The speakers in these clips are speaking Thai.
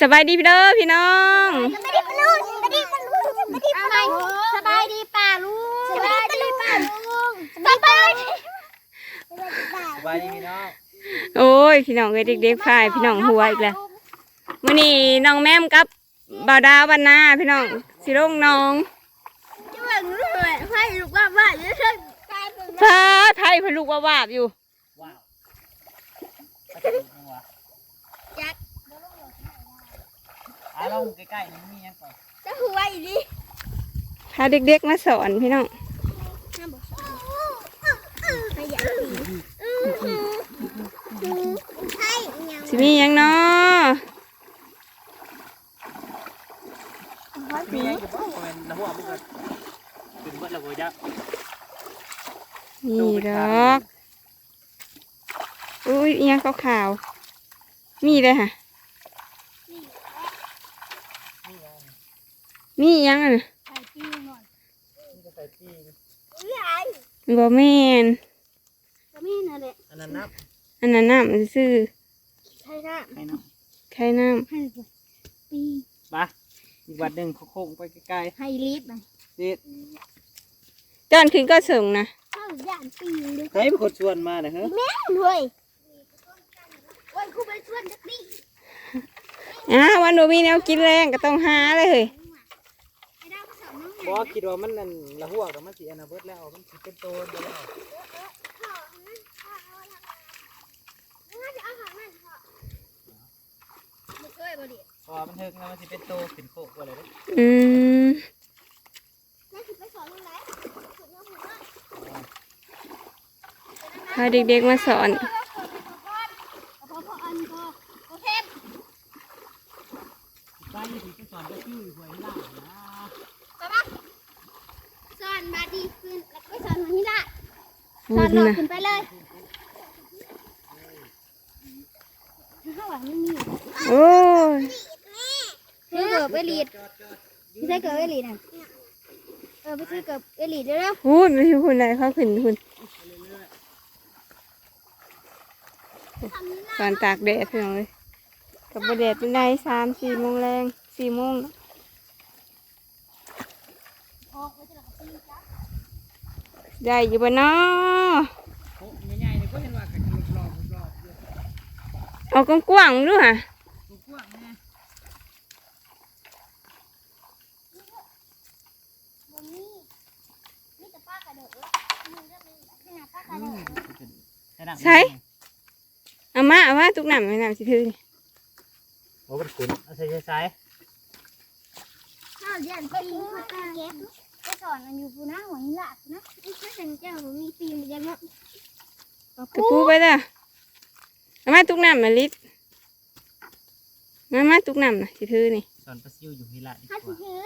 สบายดีพี่เด้อพี่น้องสบายดีปะลุงสบายดีปะลุงสบายดีปะลุงสบายดีป่าลุงสบายดีป่าลุงสบายดีสบายดีพี่น้องโอ้ยพี่น้องเอ้ยเด็กๆพายพี่น้องหัวอีกแล้วมื้อนี้น้องแม่มกับบ่าวดาววันนาพี่น้องสิลงน้องจะหวังเลยให้ลูกว่าว่าจะเชิญกลายเป็นพาไทยพะลูกว่าวาบอยู่ว้าวไปจับจังหวะ จัก อะ ลงใกล้ๆนี่มีหยังก่อนจะหัวอีดีพาเด็กๆมาสอนพี่น้องห้ามบอกสอนขยันดีใช่ยังสิมีหยังเนาะมีหยังอยู่บ่แม่นละหัวมึงก็ขึ้นเบิดแล้วบ่จ๊ะนี่ดอกอุ้ยอิหยังขาวๆมีเลยค่ะ มีอิหยังอะน่ะใส่ปีหน่อยนี่ก็ใส่ที่ใหญ่บ่แม่นก็มีนั่นแหละอันนั้นนับอันนั้นน้ำซื่อใช่ค่ะให้น้องๆไข่น้ให้ไปปีไปอีกวัดหนึงโค้งๆไปใกล้ให้ลีดไปๆนี่ำจอนขึ้นก็ส่งนะเข้าย่านปีเลยใครเป็นคนชวนมาน่ะฮะแม่นเลยโอ้ยครูไปชวนจักดิอ่าวันโนมีแนวกินแรงก็ต้องหาเลยเฮ้ย ไอ้ดาวก็สอนน้อง บ่คิดว่ามันนั่นละหัวกับมันสิอนน่ะเบิดแล้วมันสิเป็นโตนไปแล้วไม่เคยบ่ดิพอมันถึงแล้วมันสิเป็นโตขึ้นโคกว่าเลยเด้ออืมแม่คือไปสอนน้องไหนฝึกน้องฝึกน้องพาเด็กๆมาสอน พอพออันพอโอเค ไปนี่สิไปสอนไปชื่อหวยล่านะ ไปปะสอนมาดีขึ้นแล้วก็สอนมาที่ละ สพูอนดหลอดนะขึ้นไปเลยข้างหลังไม่มีโอ้ยซื้อเกือบเอลีดไม่ใช่เกือบเอลีดนะเออไปซื้อเกือบเอลีดเดี๋ยวนะพูดไม่ใช่พูดอะไรเขาขึ้นคุณตอนตากแดดพี่น้องเลยกับบแดดเป็นไงสามสี่โมงแรงสี่โมงเนาะ ออกไปจะหลับปีจ้ะ ได้อยู่บ่เนาะโอ้ใหญ่ๆนี่ก็เห็นว่าก็กำลังรอบรอบอยู่เอากว้างๆดูค่ะกว้างๆแน่บนนี้นี่แต่ป้ากระโดดแล้วมือเรื่องนึงขนาดป้ากระโดดให้นั่งใช่เอามาเอามาทุกหนำไม่นำสิถือนี่โอ้เป็นขุนเอาใส่ใส่ข้าวเดือนปีเขาตาเก็บ ไปสอนมันอยู่ปูน้าหัวหินหลักนะไม่ใช่เป็นเจ้าผมมีปีมันยังเนาะตะปูไปเด้อเอามาทุกหนำมาลิดมามาทุกหนำนะสิถือนี่สอนปลาซิวอยู่ที่ละดีถ้ากว่าถือ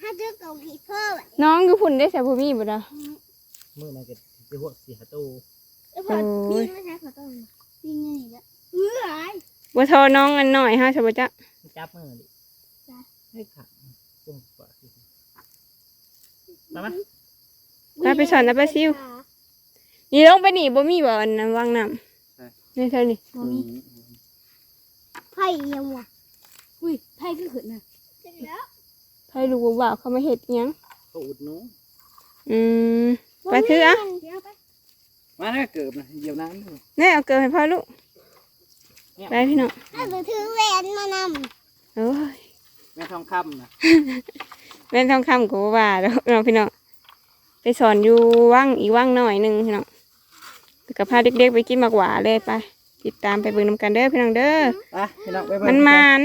ถ้าถือเกาหลีเพิ่มน้องอยู่พุ่นได้แซ่บบ่มีบ่ดามือมันก็จะหัวเสียตู้แล้วพอปีไม่ใช่ขอต้นปีไงละเมื่อไรบ่ทอน้องอันน้อยฮะใช่บ่จ๊ะจับมือดิให้ขังปุ่มกว่าสิ มาไหมไปไปสอนแล้วไปซิว นี่ลงไปนี่บ่มีบ่อันนั้นวางน้ำนี่เท่านี้บ่มีไผ่ยังวะอุ้ยไผ่คือขึ้นนะเสร็จแล้วใครรู้ว่าเขามาเฮ็ดอิหยังเขาอุดหนูอืมไปถืออะเดี๋ยวไปมาถ้าเกิดนะเดี๋ยวน้ำด้วยนี่เอาเกิดให้พ่อลูกไปพี่น้องถ้าหนูถือแหวนมานโอ้ยแม่ทองคำนะ แม่นทองคำกูว่าแล้วน้องพี่น้องไปสอนอยู่ว่างอีกว่างหน่อยหนึงพี่น้องแล้วก็พาเด็กๆไปกินหมากหวาเลยไปติดตามไปเบิ่งนำกันเด้อพี่น้องเด้อไปพี่น้องไปเบิ่งมันมาน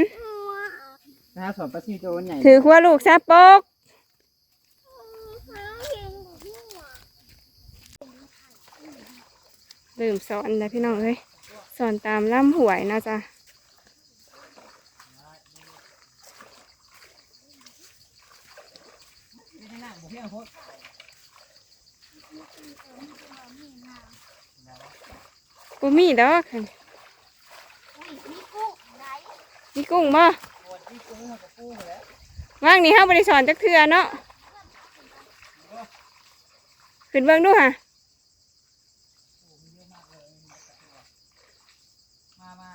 นะฮะสอนปลาซิวตัวใหญ่ถือขั้วลูกซาปกลืมสอนแล้วพี่น้องเอ้ยสอนตามล่ำหวยนะจ๊ะ ให้นั่งบ่เพียงโคตร กู มีดอกหั่นมีกุ้งไหนมีกุ้งบ่ปวดที่กุ้งกับปูแล้วว่างนี่เฮาบ่ได้สอนจักเทื่อเนาะขึ้นเบิ่งดูค่ะมามา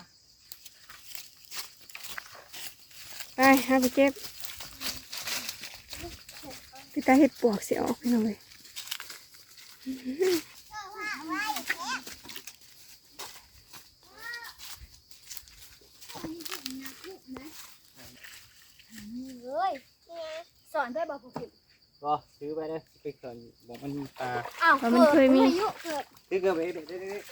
ห้าไปเก็บไปตาเห็ดปวกเสียออกไปหน่อย เอ้ยสอนได้บอกผม ก็ ซื้อไปเลยไปเกินบอกมันมีปลาอ้าวเกิดอายุเกิดซื้อเกินไปเด็ดเด็ดเด็ด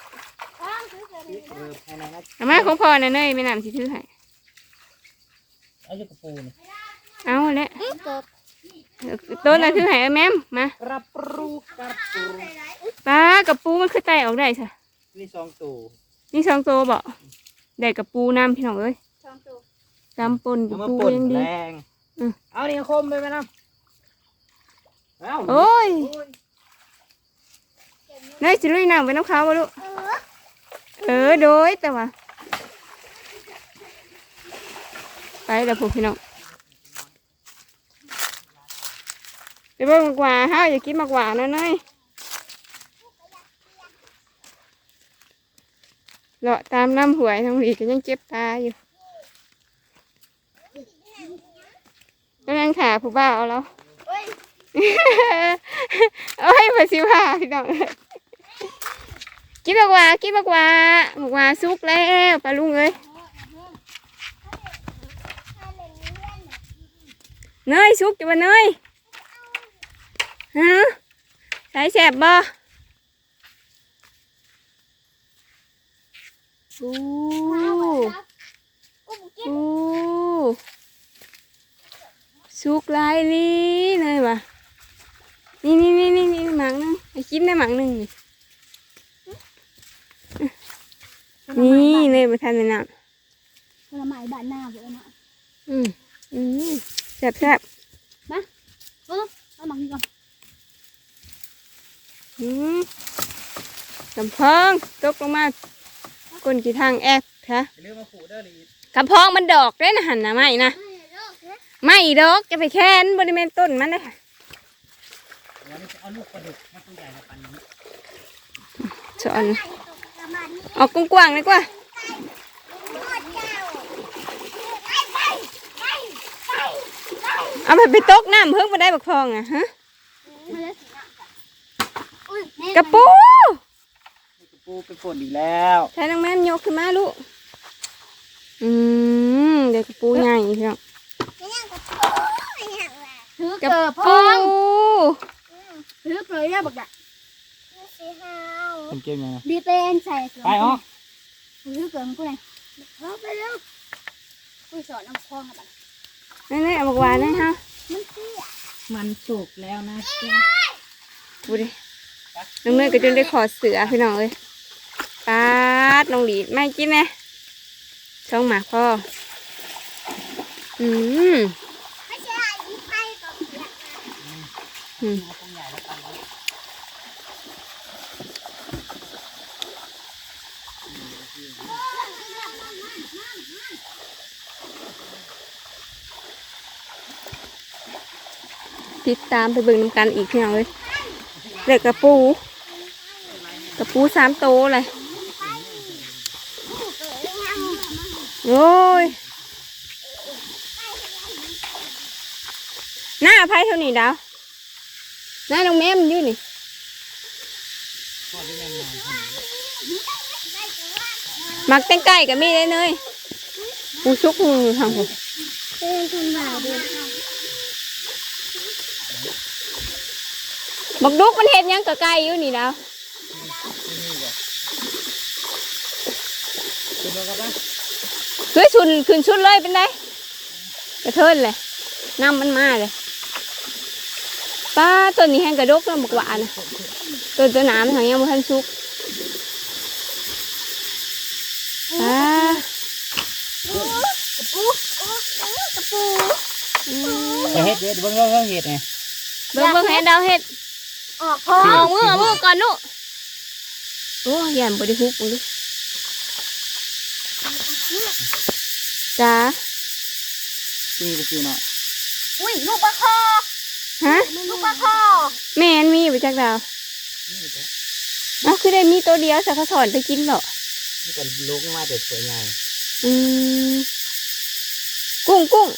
อ้าวซื้อเกิดเออภายในนั้นอามาของพ่อน่ะเนยไม่นำสิถือให้เอาอยู่กระปูนี่เอาแหละเกิดต้นน่ะถือให้เอาแม่มมากระปูกระปูป้ากระปูมันคือไตออกได้ซะนี่สองตัวนี่สองตัวบ่ได้กระปูน้ำพี่น้องเอ้ยช่องตัวจำปนกเอาระมาปูป่นยังดี แรง อืม เอานี่คมไปไหมน้ำเอา โอ้ยเนยสิลุยน้ำไปน้ำเขาบ่ลูกเออโดยแต่ว่าไปแล้วพวกพี่น้องไปเบิ่งมากว่าฮาอย่ากินมากกว่านะเนยเลาะตามน้ำหวยทั้งหลีก็ยังเจ็บตาอยู่ก็ยังขาผู้บ้าเอาแล้ว เอ้ยมาสิว่าพี่น้องกินมากว่ากินมากว่าหมากว่าสุกแล้วปลาลุงเอ้ยเนยสุกจ้ะเนยฮะใส่แสบบ่อู้อู้สุกลายลีเลยว่ะ นี่นี่นี่นี่นี่หมังหนึงไอ้กินได้หมังหนึงนี่นี่เลยมาทานในน้ผลไม้บ้านหน้าบ่เนาะำอืมอืมแซ่บแซ่บเออเอามากินก่อนอืมกำพองตกลงมาก้นกี่ทางแอบค่ะอย่าลืมมาผูเด้อลีกำพองมันดอกได้นะหันนะไม่นะไม่ดอกจะไปแค้นบริเวณต้นมันเลยค่ะ เดี๋ยวนี้จะเอาลูกปลาดุกมาตัวใหญ่ละปันนี้สอนออกกว้างๆเลยกว่าเอาไปไปตกน้ำเพิ่งมาได้บักทองอะฮะกระปูนี่กระปูไปป่นอีกแล้วใช้นางแม่นยกขึ้นมาลูกอืมเด็กกระปูใหญ่พี่น้องถือกระเกิดพปูอง ถือเกลือเนี่ยบักดะเป็นเกมยังไงดีเป็นใส่เกลือไปอ๋อถือเกลือกูเลยเอาไปเร็วกูสอนน้ำพองอะนี่นี่เอาบักหวานนะฮะมันเตี้ยมันสุกแล้วนะจ๊ะดูดิน้องเนยก็จนได้ขอเสือพี่น้องเลยปาดน้องหลีดไม่กินไหมช่องหมาพ่อ อืมไม่ใช่อีไข่กับเกลืออืม เอาตัวใหญ่ละปันนี้ ติดตามไปเบิ่งนำกันอีกพี่น้องเลยเด็กกระปูกระปูสามโตเลยโอ้ยหน้าไพ่เท่านี้ดาวหน้าน้องแม่มันยู่นี่พอได้แม่นมาหมักแตงไก่กับมีได้เลยปูชุกหูทางผม เป็นคน บ่าวด้วยบักดุกมันเห็ดหยังกับไก่อยู่นี่ดาวคุณดูกันปะคือชุนขึ้นชุดเลยเป็นไดกระเทินเลยน้ำมันมาเลยป้าตัวนี้แห้งกระดกแล้วบักหวานนะตัวตัวหนามทางยังบ่ทันสุกป้ากระปูโอ้กระปูอืมไปเฮ็ดเฮ็ดเบิ่งเบิ่งเบิ่งเฮ็ดไงเบิ่งเบิ่งให้ดาวเฮ็ด ออกพอเอามือเอามือก่อนลูกโอ้ยยันบไดิฮุบมึงดูจ้านี่ไปซื้อเนาะอุ้ยลูกปลาคอฮะลูกปลาคอแม่นมีไปจากดาวนี่ไปเอ้าคือได้มีตัวเดียวสักเขาสอนไปกินเหรอนี่ก็ลุกมาแต่สวยงามอืมกุ้งกุ้ง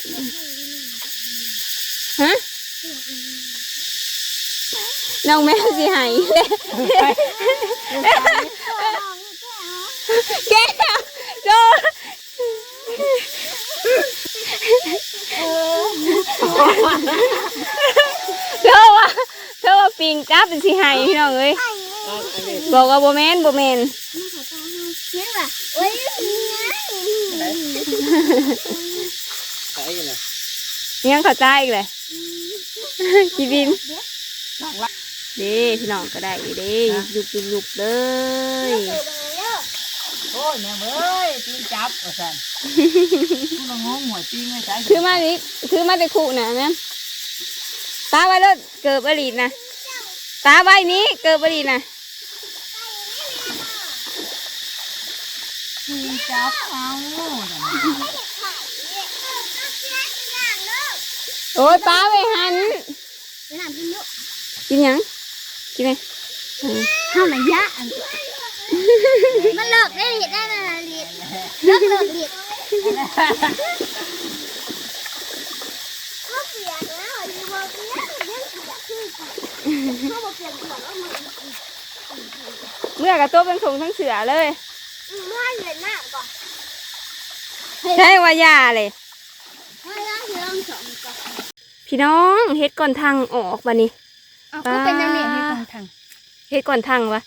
น้องแม่สิใหายเลยแก้วโดนเธอว่าเธอว่าปิงจับเป็นสิใหายพี่น้องเอ้ยเอาอันนี้บอกว่าโบแมนโบแมนเชื่อว่าโอ้ยใส่กันนะยังเข้าใจอีกเลยกีบิน เด้พี่น้องก็ได้อยู่เด้ยุบยุบยุบเลยโอ้ยแม่เอ้ยปีนจับว่าซั่นกูละงงหวยปีนไม่ใช่ถือมานี่ถือมาแต่ขู่นะแม่ตาไว้แล้วเกิดบรีดนะตาไว้นี้เกิดบรีดนะปีนจับเอาโอ้ยป้าไปหันน้ำกินลูกกินหยัง กินไหมอืมข้าวมันยะมันเลิกได้เห็ดได้นะเห็ดเลิกเลิกเห็ดข้าวเปียกแล้วอยู่บนเปียกเรื่องเปียกคือข้าวเปียกหัวแล้วมันเมื่อกับตัวเป็นถุงทั้งเสือเลยไม่เห็นหน้าก่อนใช่ว่ายาเลยไม่ได้เรื่องสองก่อนพี่น้องเฮ็ดก่อนทางออกบันนี้ เอาก็เป็นนั่นเองให้กองทางเฮ็ดก่อนทางวะ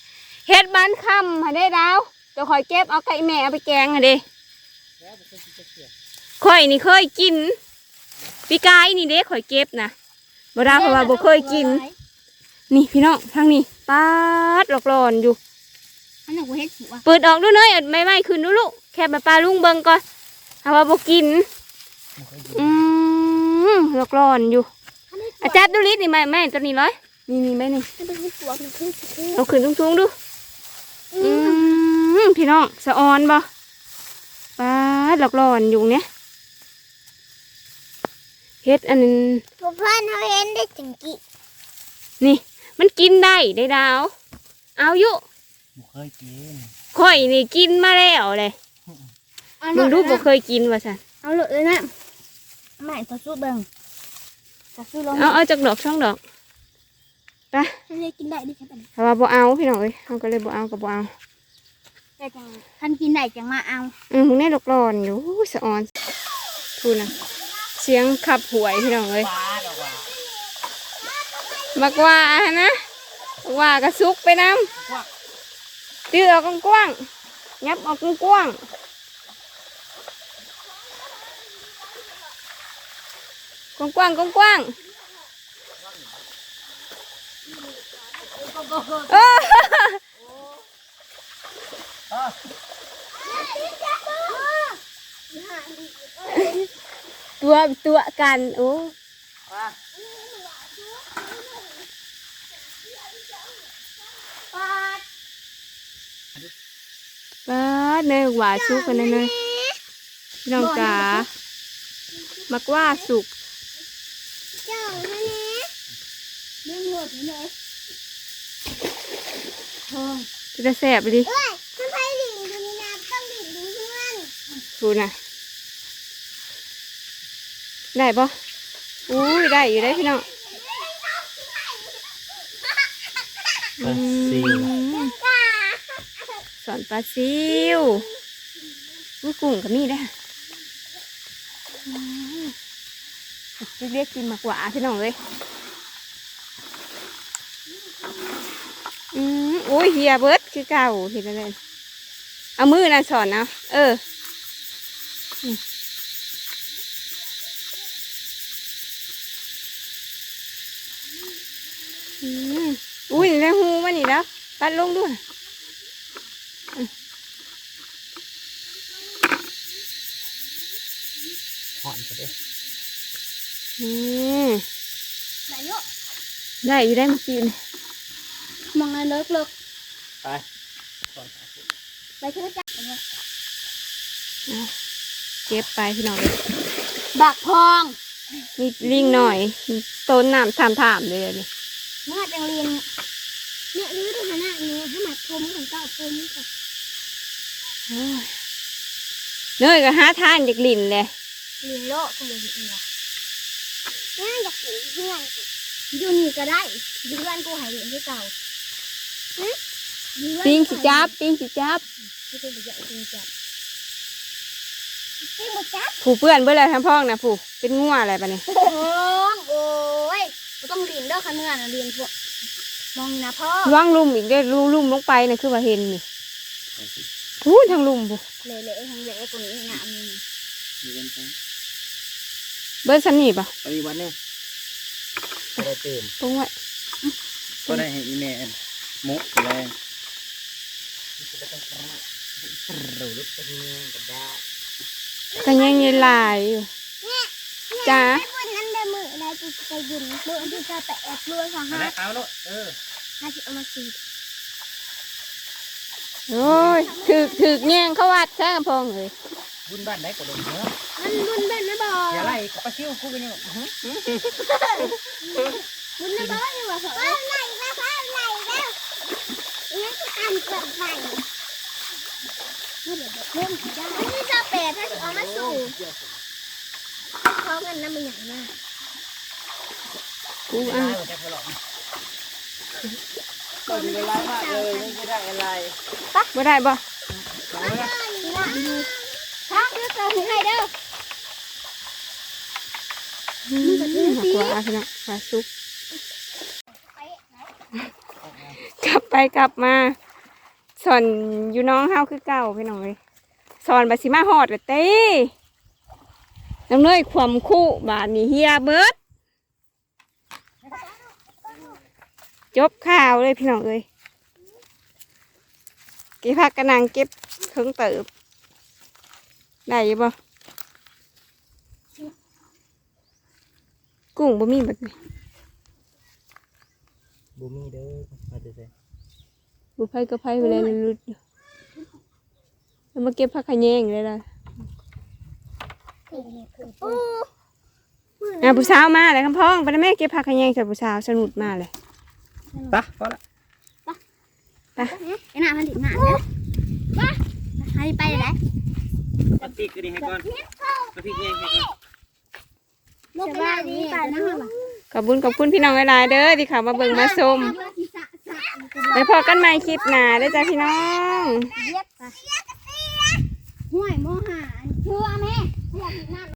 เฮ็ดบ้านคำหาได้ดาวเดี๋ยวคอยเก็บเอาไก่แม่เอาไปแกงหาเด้ข่อยนี่เคยกินปีกายนี่เด้ข่อยเก็บนะบ่ดาวเพราะว่าบ่เคยกิน นี่พี่น้องทางนี้ปาดหลอกหลอนอยู่อันนั้นกูเฮ็ดหัวเปิดออกดูเนยเอาไม่ไม่ขึ้นดูลูกแค่มาปลาลุงเบิงก่อนถ้าว่าบ่กินอืมหลอกหลอนอยู่อาจารย์ดูลิสนี่ไม่ไม่ตัวนี้ร้อย นี่นี่ไม่นี่มันเป็นหัวมันคือคือเอาขึ้นทุ่งๆดู อืมพี่น้องสะออนบ่ปลาดหลอกหลอนอยู่เนี่ยเฮ็ดอันนั้นพวกเพื่อนเขาเห็นได้จังกี้นี่ มันกินได้ได้ดาว เอาอยู่บ่เคยกินข่อยนี่กินมาแล้วเลยมึงดูบ่เคยกินว่าซั่นเอาเลยเลยนะไม่ต่อสู้เบิ่งต่อสู้ลงเอาเอาจากดอกช่องดอก ให้เลยกินได้ดิฉันเป็นถ้าว่าบ่เอาพี่น้องเอ้ยเขาก็เลยบ่เอาก็บ่เอาแต่จังคันกินได้จังมาเอาอืมมึงได้หลอกหลอนอยู่อู้สะออนพูดนะเสียงขับหวยพี่น้องเอ้ยปลาดอกว่ามักว่านะบักว่ากระซุกไปน้ำตื้อออกกว้างๆยับออกกว้างๆกว้างๆกว้างๆเอออ้าว ตัวตัวกันโอ้ป้าเนยหวาซุกกันเลยเนยพี่น้องจ๋ามักว่าสุกเจ้าฮะเนี่ยเรื่องหมดเลย จะแสบไปดิเอ้ยมันไปดิ่งดูนี่นะต้องดิ่งดูเพื่อนดูนะได้ปะอุ้ยได้อยู่ได้พี่น้องปลาซิวอืมสอนปลาซิวอุ้ยกุ้งก็มีได้ออืมเรียกกินมากกว่าพี่น้องเลยอืม อุ้ยเฮียเบิร์ดคือเก่าทีละเลยเอามือนะสอนเอาเอออืมอุ้ยนี่ได้หูมันนี่แล้วปัดลงด้วยหอนก็ได้อืมไหนโยได้อยู่ได้เมื่อกี้นี่มองไงเลิกเลิก ไปก่อนไปเชื่อจักเก็บไปพี่น้องเลยบักพองมีลิงหน่อยมีต้นน้ำถามถามๆเลยนี่เมื่อจังเรียนเนี่ยรื้อดูขนาดนี้ให้มาชมของเจ้าชมก่อนโอ้ยเนยก็หาทานจากลินเลยเรียนโลกคุณเรียนเองเนี่ยอยากเห็นเพื่อนออยู่นี่ก็ได้อยู่บ้านกูหายเหรียญที่เก่าหึอยู่บ้าน ปิงสิจับปิงสิจับที่เป็นแบบปิงจับปิงบ่จับผู้เปื้อนเบื่อแล้วทั้งพ้องนะผู้เป็นงัวอะไรปะเนี่ยโอ้งโอ้ยบ่ต้องเรียนเด้อคันเมื่อน่ะเรียนพวกมองนี่นะพ่อว่างลุ่มอีกได้รูลุ่มลงไปนะคือว่าเห็นนี่พูดทางลุ่มผู้เละๆทั้งเละกว่านี้งามนี่มีกันไปเบิ้ลสันนี่ปะไปวันนี้ก็ได้เติมตรงไว้ก็ได้ให้อีเมลมุกแรงรู้ลึ กเป็นยังยังลายอยู่จ้าไปบนนั้นเด้อมือได้กูจะไปยืนมือที่จะไปแอบรัวสหเอารัละฐเอาละเออห้าสิบเอามาสี่โอ้ยถือถือแยงเขาวัดแท้กับพงเลยบุญบ้านไหนก็โดนเนาะมันบุญเป็นนะบออย่าไล่กับปลาซิวกูกันยังบุญนะบอยังว่าเฟ้าไหลแล้วเฟ้าไหลแล้วงั้นก็ ตามเกิดไฟเดี๋ยวเดี๋ยวเพิ่มได้ อันนี้จะเป็ดถ้าสิเอามาสู่พร้อมกันนะมันอย่มากกูอ่าอะจะไปหลอกก็ดีอะไรมากเลยไม่ได้อะไรบ่ได้บ่เอาละพักเด้อเติมให้เด้ออืมหักว่าพี่น้องว่าซุปกลับไปกลับมา สอนอยู่น้องเฮาคือเก่าพี่น้องเลยสอนบาสิมาหอดเลยเต้น้ำเนยความคู่บาดนี้เฮียเบิดจบข่าวเลยพี่น้องเอ้ยเก็บผักกระนังเก็บเครื่องเติบได้ยี่บ่กุ้งบ่มีแบบนี้บูมีเด้อมาเจะใส่ บุไผก็ไผไปเลยลุดอยู่แล้วมาเก็บผักขะแยงเลยล่ะโอ้อะผู้สาวมาเลยคำพ้องไปนะแม่เก็บผักขะแยงจากผู้สาวสนุดมาเลยปะพอละไอ้หน้ามันดิหน้าเด้อมาให้ไปเลยปฏิกิริให้ก่อนปฏิกิริให้ก่อนลูกไปนี่ไปนะฮะขอบคุญขอบคุณพี่น้องหลายๆเด้อที่เข้ามาเบิ่งมาชม ไปพอกันใหม่คลิปหน้าเด้อจ้าพี่น้อง เย็บไปห่วยโมหะเชื่อแม่อยากกินน้ำ